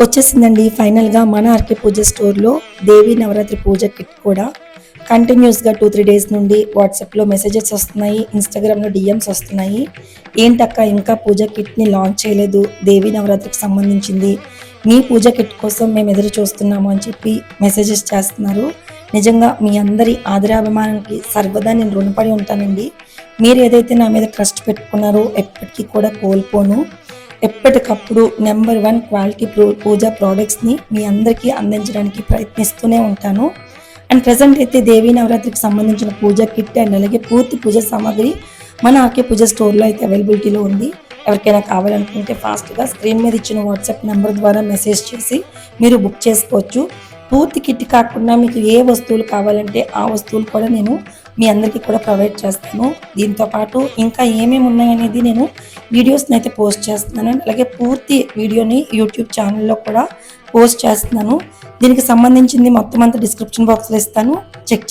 వచ్చేసిందండి ఫైనల్గా మన ఆర్కే పూజ స్టోర్లో దేవి నవరాత్రి పూజ కిట్ కూడా. కంటిన్యూస్గా టూ త్రీ డేస్ నుండి వాట్సాప్లో మెసేజెస్ వస్తున్నాయి ఇన్స్టాగ్రామ్లో డిఎమ్స్ వస్తున్నాయి. ఏంటక్క ఇంకా పూజ కిట్ని లాంచ్ చేయలేదు దేవి నవరాత్రికి సంబంధించింది. మీ పూజ కిట్ కోసం మేము ఎదురు చూస్తున్నాము అని చెప్పి మెసేజెస్ చేస్తున్నారు. నిజంగా మీ అందరి ఆదరాభిమానానికి సర్వదా నేను రుణపడి ఉంటానండి. మీరు ఏదైతే నా మీద ట్రస్ట్ పెట్టుకున్నారో ఎప్పటికీ కూడా కోల్పోను. ఎప్పటికప్పుడు నెంబర్ వన్ క్వాలిటీ పూజా ప్రోడక్ట్స్ని మీ అందరికీ అందించడానికి ప్రయత్నిస్తూనే ఉంటాను. అండ్ ప్రజెంట్ అయితే దేవీ నవరాత్రికి సంబంధించిన పూజ కిట్ అండ్ అలాగే పూర్తి పూజ సామాగ్రి మన ఆర్కే పూజ స్టోర్లో అయితే అవైలబిలిటీలో ఉంది. ఎవరికైనా కావాలనుకుంటే ఫాస్ట్గా స్క్రీన్ మీద ఇచ్చిన వాట్సాప్ నెంబర్ ద్వారా మెసేజ్ చేసి మీరు బుక్ చేసుకోవచ్చు. పూర్తి కిట్ కాకుండా మీకు ఏ వస్తువులు కావాలంటే ఆ వస్తువులు కూడా నేను మీ అందరికీ కూడా ప్రొవైడ్ చేస్తాను. దీంతో పాటు ఇంకా ఏమేమి ఉన్నాయనేది నేను వీడియోస్ని అయితే పోస్ట్ చేస్తున్నాను. అలాగే పూర్తి వీడియోని యూట్యూబ్ ఛానల్లో కూడా పోస్ట్ చేస్తున్నాను. దీనికి సంబంధించింది మొత్తం అంతా డిస్క్రిప్షన్ బాక్స్లో ఇస్తాను. చెక్